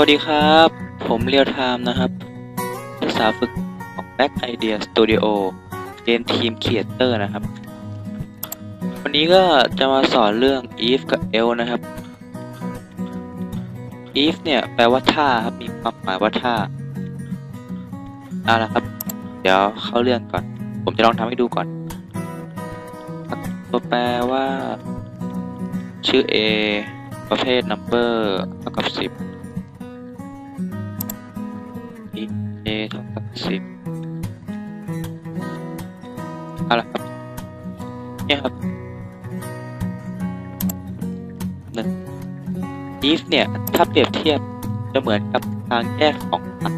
วัสดีครับ ผมเรียวไทม์นะครับนักศึกษาฝึกของ Back Idea Studio เกมทีม Creator นะครับ วันนี้ก็จะมาสอนเรื่อง if กับ else นะครับ if เนี่ยแปลว่าท่าครับ มีความหมายว่าท่าเอาละครับ เดี๋ยวเข้าเรื่องก่อน ผมจะลองทำให้ดูก่อน ตัวแปลว่า ชื่อ a ประเภท number เท่ากับ 10 a เท่ากับเอาละครับ เนี่ยครับหนึ่ง if เนี่ย ถ้าเปรียบเทียบจะเหมือนกับทางแยกของฝั่ง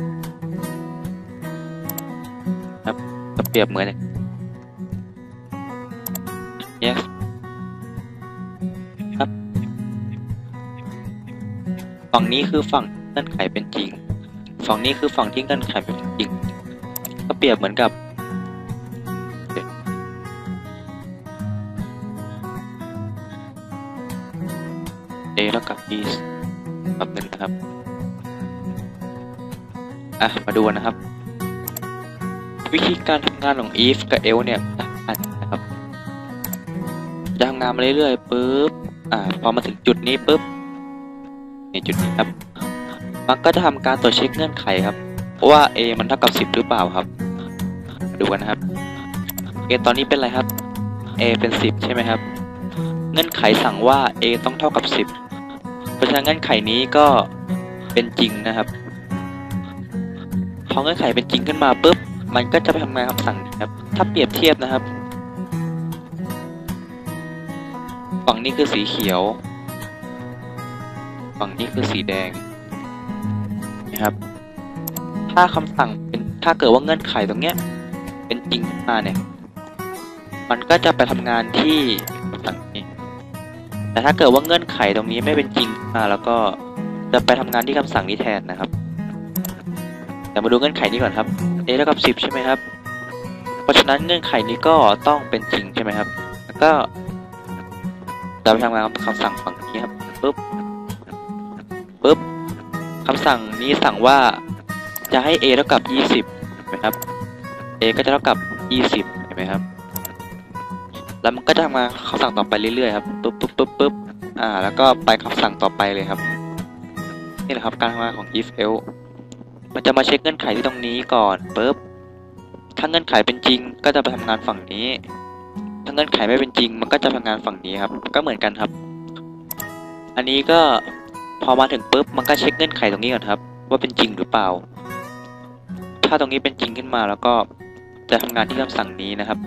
ครับจะเปรียบเหมือนเนี่ยแยกครับ ฝั่งนี้คือฝั่งเงื่อนไขเป็นจริง ฝั่งนี้คือฝั่งที่เงื่อนไขเป็นจริงก็เปรียบเหมือนกับ a เท่ากับ b แบบหนึ่งนะครับอะมาดูนะครับ วิธีการทำงานของ if กับ else เนี่ยต่างกันนะครับจะทำงานมาเรื่อยๆปุ๊บอ่าพอมาถึงจุดนี้ปุ๊บนี่จุดนี้ครับ มันก็จะทำการตรวจเช็คเงื่อนไขครับ ว่า a มันเท่ากับ 10 หรือเปล่าครับ ดูกันนะครับ a ตอนนี้เป็นอะไรครับ a เป็น 10 ใช่ไหมครับ เงื่อนไขสั่งว่า a ต้องเท่ากับ 10 เพราะฉะนั้นเงื่อนไขนี้ก็เป็นจริงนะครับ พอเงื่อนไขเป็นจริงขึ้นมาปุ๊บ มันก็จะไปทำงานคำสั่งนะครับ ถ้าเปรียบเทียบนะครับ ฝั่งนี้คือสีเขียว ฝั่งนี้คือสีแดง นะครับ ถ้าคำสั่งเป็นถ้าเกิดว่าเงื่อนไขตรงเนี้ย เป็นจริงขึ้นมาเนี่ย มันก็จะไปทำงานที่คำสั่งนี้ แต่ถ้าเกิดว่าเงื่อนไขตรงนี้ไม่เป็นจริงขึ้นมาแล้วก็จะไปทำงานที่คำสั่งนี้แทนนะครับเดี๋ยวมาดูเงื่อนไขนี้ก่อนครับ a เท่ากับ 10 ใช่ไหมครับ เพราะฉะนั้นเงื่อนไขนี้ก็ต้องเป็นจริงใช่ไหมครับ แล้วก็จะไปทำงานคำสั่งฝั่งนี้ครับปุ๊บปุ๊บ คำสั่งนี้สั่งว่าจะให้ a เท่ากับ 20เห็นไหมครับ a ก็จะเท่ากับ 20เห็นไหมครับ แล้วมันก็จะทำงาคำสั่งต่อไปเรื่อยๆครับปุ๊บปุ๊บปุ๊บปุ๊บอ่า แล้วก็ไปคำสั่งต่อไปเลยครับ นี่แหละครับการทำงานของ if else มันจะมาเช็คเงื่อนไขที่ตรงนี้ก่อนปุ๊บถ้าเงื่อนไขเป็นจริงก็จะไปทำงานฝั่งนี้ ถ้าเงื่อนไขไม่เป็นจริง มันก็จะทำงานฝั่งนี้ครับ ก็เหมือนกันครับ อันนี้ก็ พอมาถึงปุ๊บมันก็เช็คเงื่อนไขตรงนี้ก่อนครับ ว่าเป็นจริงหรือเปล่า ถ้าตรงนี้เป็นจริงขึ้นมาแล้วก็จะทำงานที่คำสั่งนี้นะครับ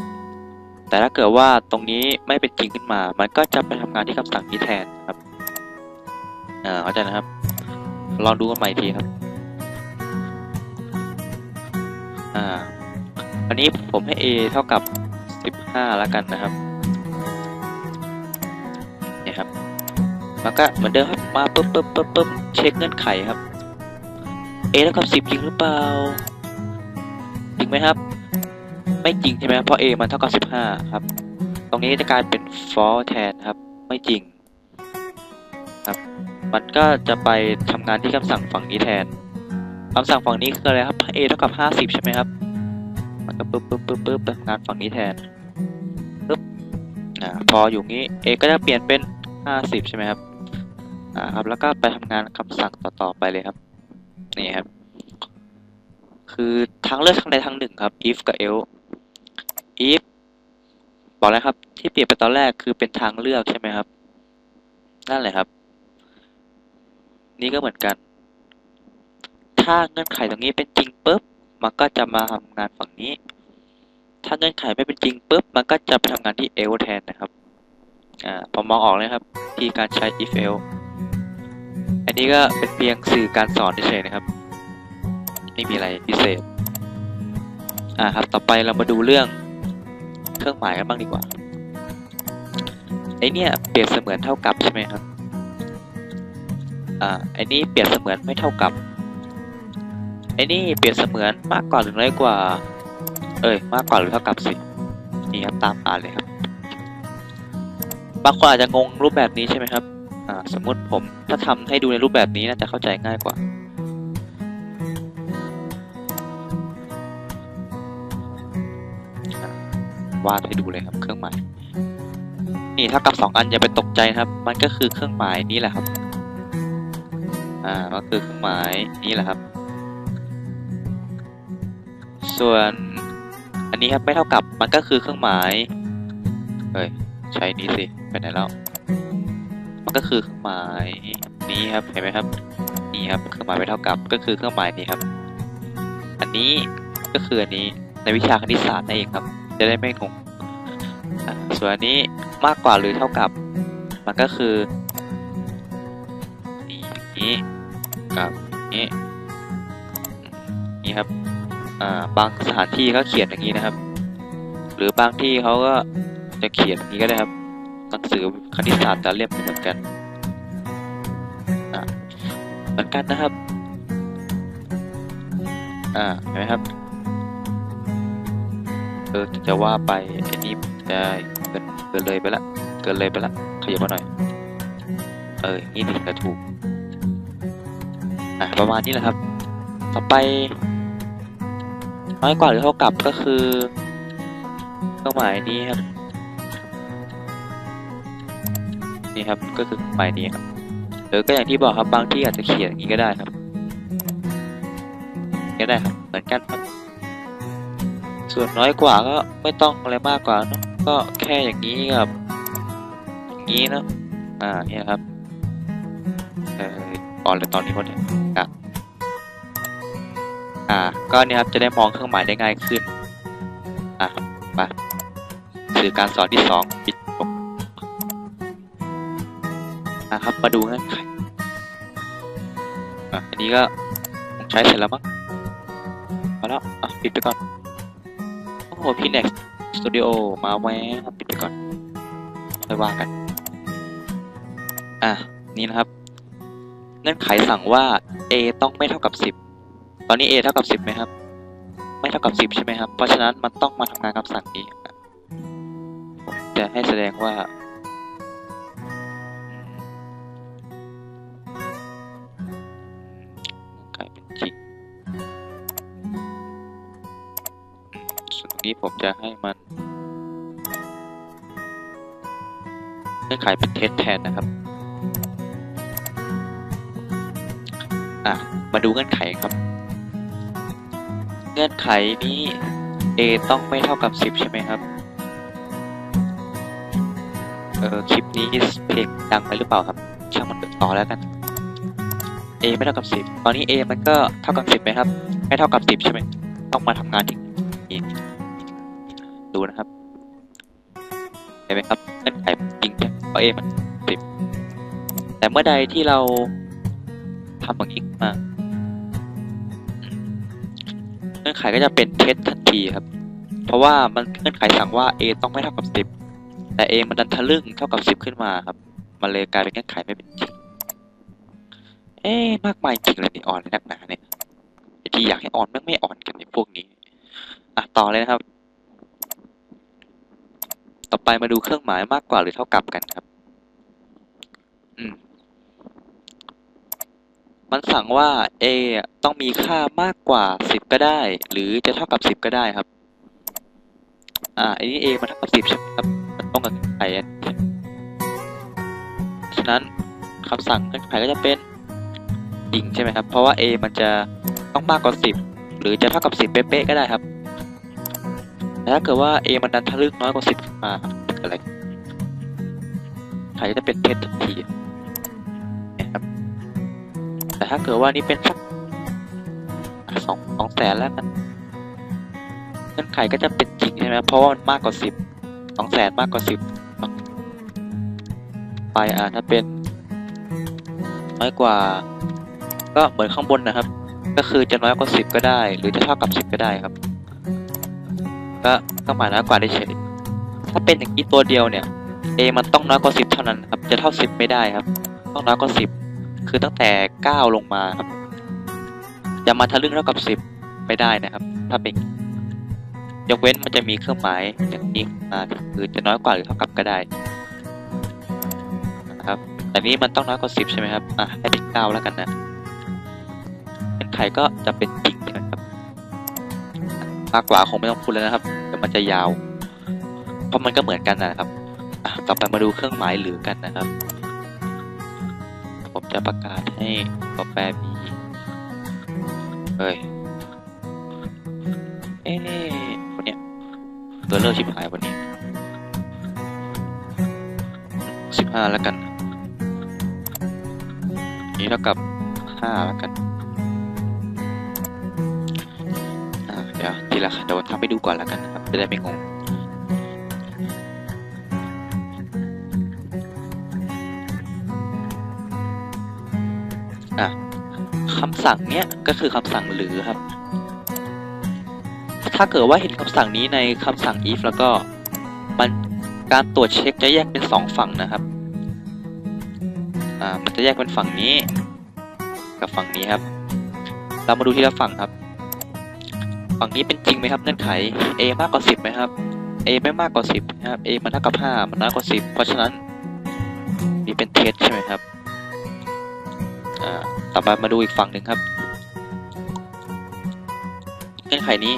แต่ถ้าเกิดว่าตรงนี้ไม่เป็นจริงขึ้นมา มันก็จะไปทำงานที่คำสั่งนี้แทนครับอ่าเข้าใจนะครับ ลองดูกันใหม่ทีครับอ่าอันนี้ผมให้ a เท่ากับ 15 แล้วกันนะครับนี่ครับ แล้วก็เหมือนเดิมค มาปุ๊บปุ๊บปุ๊บปุ๊บเช็คเงื่อนไขครับ a เท่ากับ10จริงหรือเปล่าจริงไหมครับ ไม่จริงใช่ไหมเพราะ a มันเท่ากับ15ครับ ตรงนี้จะกลายเป็น false แทนครับ ไม่จริงครับ มันก็จะไปทำงานที่คำสั่งฝั่งนี้แทนคำสั่งฝั่งนี้คืออะไรครับ a เท่ากับ50ใช่ไหมครับ มันก็ปึ๊บปึ๊บปึ๊บปึ๊บทำงานฝั่งนี้แทนปึ๊บอ่าพออยู่งี้ a ก็จะเปลี่ยนเป็น50ใช่ไหมครับ อ่าครับแล้วก็ไปทำงานคำสั่งต่อๆไปเลยครับ นี่ครับ คือทางเลือกทางใดทางหนึ่งครับ if กับ else if บอกแล้วครับ ที่เปลี่ยนไปตอนแรกคือเป็นทางเลือกใช่ไหมครับ นั่นแหละครับ นี่ก็เหมือนกัน ถ้าเงื่อนไขตรงนี้เป็นจริงปุ๊บมันก็จะมาทำงานฝั่งนี้ ถ้าเงื่อนไขไม่เป็นจริงปุ๊บมันก็จะไปทำงานที่ else แทนนะครับ อ่าพอมองออกเลยครับ ที่การใช้ if else นนี้ก็เป็นเพียงสื่อการสอนเฉยๆนะครับ ไม่มีอะไรพิเศษ อ่าครับ ต่อไปเรามาดูเรื่องเครื่องหมายกันบ้างดีกว่าไอเนี่ยเปรียบเสมือนเท่ากับใช่ไหมครับ อ่าไอนี่เปรียบเสมือนไม่เท่ากับไอนี่เปรียบเสมือนมากกว่าหรือน้อยกว่า เอ้ยมากกว่าหรือเท่ากับสินี่ครับตามอ่านเลยครับบางคนอาจจะงงรูปแบบนี้ใช่ไหมครับ อ่าสมมติผมถ้าทำให้ดูในรูปแบบนี้น่าจะเข้าใจง่ายกว่า วาดให้ดูเลยครับเครื่องหมายนี่ถ้ากับสองอันอย่าไปตกใจครับ มันก็คือเครื่องหมายนี้แหละครับ อ่ามันคือเครื่องหมายนี้แหละครับ ส่วนอันนี้ครับไม่เท่ากับมันก็คือเครื่องหมายเฮ้ยใช้นี้สิไปไหนแล้ว มันก็คือเครื่องหมายนี้ครับเห็นไหมครับนี่ครับเครื่องหมายไม่เท่ากับก็คือเครื่องหมายนี้ครับ อันนี้ก็คืออันนี้ในวิชาคณิตศาสตร์นั่นเองครับ จะได้ไม่งงส่วนอันนี้มากกว่าหรือเท่ากับ มันก็คือนี่นี้กับนี้นี่ครับบางสถานที่เขาเขียนอย่างนี้นะครับ หรือบางที่เขาก็จะเขียนอย่างนี้ก็ได้ครับ หนังสือคณิตศาสตร์แต่เล่มไม่เหมือนกันอ่าเหมือนกันนะครับ อ่าเห็นไหมครับเออจะว่าไปอ้นี่จะเกินเกินเลยไปละเกินเลยไปละขยับมาหน่อย เออนี่ถึงจะถูกอะประมาณนี้แหละครับ ต่อไปน้อยกว่าหรือเท่ากับก็คือเครื่องหมายนี้ครับ ก็คือเครื่องหมายนี้ครับหรือก็อย่างที่บอกครับบางที่อาจจะเขียนอย่างนี้ก็ได้ครับก็ได้ครับเหมือนกันครับ ส่วนน้อยกว่าก็ไม่ต้องอะไรมากกว่าเนะก็แค่อย่างนี้กับอย่างนี้เนะอ่าเนี่ยครับเอออ่อนเลยตอนนี้หมดเลยอะอ่าก็เนี่ยครับจะได้มองเครื่องหมายได้ง่ายขึ้นอะมาสื่อการสอนที่สองปิ ดจบอะครับ มาดูเงื่อนไขอะอันนี้ก็ผมใช้เสร็จแล้วมั้งมาแล้วอะปิดไปก่อน โอ้โหพี่ next studio มาแวะปิดไปก่อนค่อยว่ากัน อะ นี่นะครับ เงื่อนไขสั่งว่า a ต้องไม่เท่ากับ 10 ตอนนี้ a เท่ากับ 10ไหมครับ ไม่เท่ากับ 10 ใช่ไหมครับ เพราะฉะนั้นมันต้องมาทำงานคำสั่งนี้จะให้แสดงว่า นี้ผมจะให้มันเงื่อนไขเป็นเท็จแทนนะครับ อะ มาดูเงื่อนไขครับ เงื่อนไขนี้ a ต้องไม่เท่ากับ 10 ใช่ไหมครับ เออคลิปนี้เพลงดังไปหรือเปล่าครับ ช่างมันต่อแล้วกัน a ไม่เท่ากับ 10 ตอนนี้ a มันก็เท่ากับ 10ไหมครับ ไม่เท่ากับ 10 ใช่ไหม ต้องมาทำงานที่ ดูนะครับเห็นไหมครับเงื่อนไขจริงใช่ยเพราะ a มัน10แต่เมื่อใดที่เราทำอย่างนี้มาเงื่อนไขก็จะเป็นเท็จทันทีครับ เพราะว่ามันเงื่อนไขสั่งว่า a ต้องไม่เท่ากับ10แต่ a มันดันทะลึ่งเท่ากับ10ขึ้นมาครับ มันเลยกลายเป็นเงื่อนไขไม่เป็นจริงเอ๊มากมายจริงเลยนี่อ่อนเลยนักหนาเนี่ยที่อยากให้อ่อนแม่งไม่อ่อนกันในพวกนี้ อะ ต่อเลยนะครับ ต่อไปมาดูเครื่องหมายมากกว่าหรือเท่ากับกันครับ อืม มันสั่งว่า a ต้องมีค่ามากกว่า10ก็ได้ หรือจะเท่ากับ10ก็ได้ครับ อ่า อันนี้ a มันเท่ากับ10ใช่ไหมครับ มันตรงกับเงื่อนไขอันนี้ฉะนั้นคำสั่งเงื่อนไขก็จะเป็นจริงใช่ไหมครับ เพราะว่า a มันจะต้องมากกว่า10หรือจะเท่ากับ10เป๊ะๆก็ได้ครับ ถ้าเกิดว่า a มันดันทะลึ่งน้อยกว่า10ขึ้นมาเกิดอะไรไขก็จะเป็นเท็จทันทีนะครับ แต่ถ้าเกิดว่านี่เป็นสักสองสองแสนแล้วกันเงื่อนไขก็จะเป็นจริงใช่ไหมเพราะว่ามันมากกว่าสิบสองแสนมากกว่าสิบไปอะถ้าเป็นน้อยกว่า ก็เหมือนข้างบนนะครับ ก็คือจะน้อยกว่าสิบก็ได้ หรือจะเท่ากับสิบก็ได้ครับ ก็ต้องหมายน้อยกว่าได้เฉยถ้าเป็นอย่างนี้ตัวเดียวเนี่ย a มันต้องน้อยกว่าสิบเท่านั้นครับ จะเท่าสิบไม่ได้ครับ ต้องน้อยกว่าสิบคือตั้งแต่เก้าลงมาครับ อย่ามาทะลึ่งเท่ากับสิบไม่ได้นะครับ ถ้าเป็น ยกเว้นมันจะมีเครื่องหมายอย่างนี้มาคือจะน้อยกว่าหรือเท่ากับก็ได้นะครับ แต่นี้มันต้องน้อยกว่าสิบใช่ไหมครับ อะให้เป็นเก้าแล้วกันนะเงื่อนไขก็จะเป็นจริงใช่ไห มากกว่าคงไม่ต้องพูดแล้วนะครับเดี๋ยวมันจะยาว เพราะมันก็เหมือนกันนะครับอะต่อไปมาดูเครื่องหมายหรือกันนะครับ ผมจะประกาศให้กาแฟมีเฮ้ยเอ๊ะวันเนี้ยเบอร์เลอร์ชิบหายวันนี้สิบห้าแล้วกัน นี้เท่ากับห้าแล้วกัน ดี๋ยวทีละเดี๋ยวทำให้ดูก่อนแล้วกันนะครับ จะได้ไม่งงอะคำสั่งเนี้ยก็คือคำสั่งหรือครับ ถ้าเกิดว่าเห็นคำสั่งนี้ในคำสั่ง if แล้วก็มันการตรวจเช็คจะแยกเป็นสองฝั่งนะครับ อ่า มันจะแยกเป็นฝั่งนี้ กับฝั่งนี้ครับ เรามาดูทีละฝั่งครับ ฝั่งนี้เป็นจริงไหมครับเงื่อนไข a มากกว่าสิบไหมครับ a ไม่มากกว่าสิบนะครับ a มันเท่ากับห้ามันน้อยกว่าสิบเพราะฉะนั้นนี่เป็นเท็จใช่ไหมครับอ่าต่อไปมาดูอีกฝั่งหนึ่งครับเงื่อนไขนี้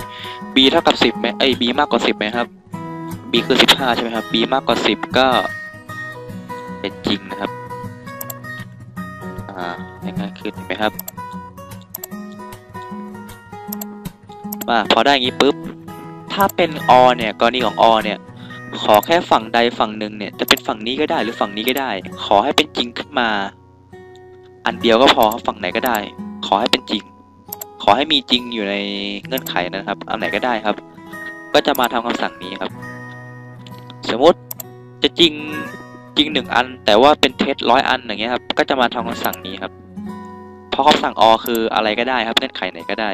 b เท่ากับสิบไหมเอ้ b มากกว่าสิบไหมครับ b คือสิบห้าใช่ไหมครับ b มากกว่าสิบก็เป็นจริงนะครับอ่าง่ายๆขึ้นเห็นไหมครับ ว่าพอได้อย่างนี้ปุ๊บ ถ้าเป็น or เนี่ยกรณีของ or เนี่ย ขอแค่ฝั่งใดฝั่งหนึ่งเนี่ย จะเป็นฝั่งนี้ก็ได้หรือฝั่งนี้ก็ได้ ขอให้เป็นจริงขึ้นมา อันเดียวก็พอฝั่งไหนก็ได้ ขอให้เป็นจริง ขอให้มีจริงอยู่ในเงื่อนไขนะครับ อันไหนก็ได้ครับ ก็จะมาทำคำสั่งนี้ครับ สมมติจะจริงจริงหนึ่งอัน แต่ว่าเป็นเท็จร้อยอันอย่างเงี้ยครับ ก็จะมาทำคำสั่งนี้ครับ เพราะคำสั่ง or คืออะไรก็ได้ครับ เงื่อนไขไหนก็ได้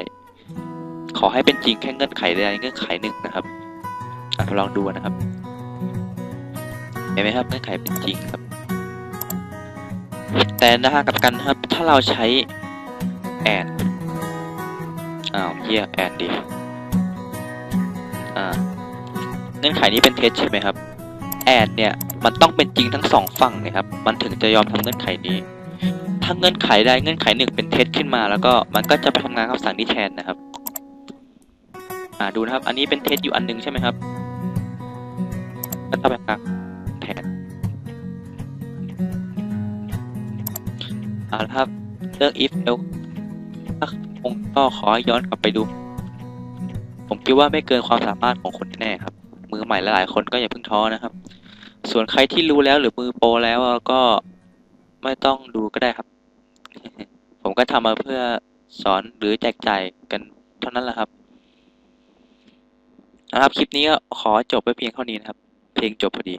ขอให้เป็นจริงแค่เงื่อนไขใดเงื่อนไขหนึ่งนะครับอลองดูนะครับ เห็นไหมครับเงื่อนไขเป็นจริงครับ แต่นะฮะกับกันครับ ถ้าเราใช้ and อ้าวเฮีย and ดิอ่าเงื่อนไขนี้เป็นเท็จใช่ไหมครับ and เนี่ยมันต้องเป็นจริงทั้งสองฝั่งนะครับ มันถึงจะยอมทำเงื่อนไขนี้ ถ้าเงื่อนไขใดเงื่อนไขหนึ่งเป็นเท็จขึ้นมา แล้วก็มันก็จะไปทำงานคำสั่งนี้แทนนะครับ อ่าดูนะครับ อันนี้เป็นเท็จอยู่อันหนึงใช่ไหมครับก็ต้องไปทำงาแทนเอาละครับเรื่อง if else ถ้าคงก็ขอย้อนกลับไปดู ผมคิดว่าไม่เกินความสามารถของคนแน่ครับ มือใหม่หลายๆคนก็อย่าเพิ่งท้อนะครับ ส่วนใครที่รู้แล้วหรือมือโปรแล้วก็ไม่ต้องดูก็ได้ครับ ผมก็ทำมาเพื่อสอนหรือแจกจ่ายกันเท่านั้นแหละครับ นะครับ คลิปนี้ก็ขอจบไปเพียงเท่านี้นะครับ เพลงจบพอดี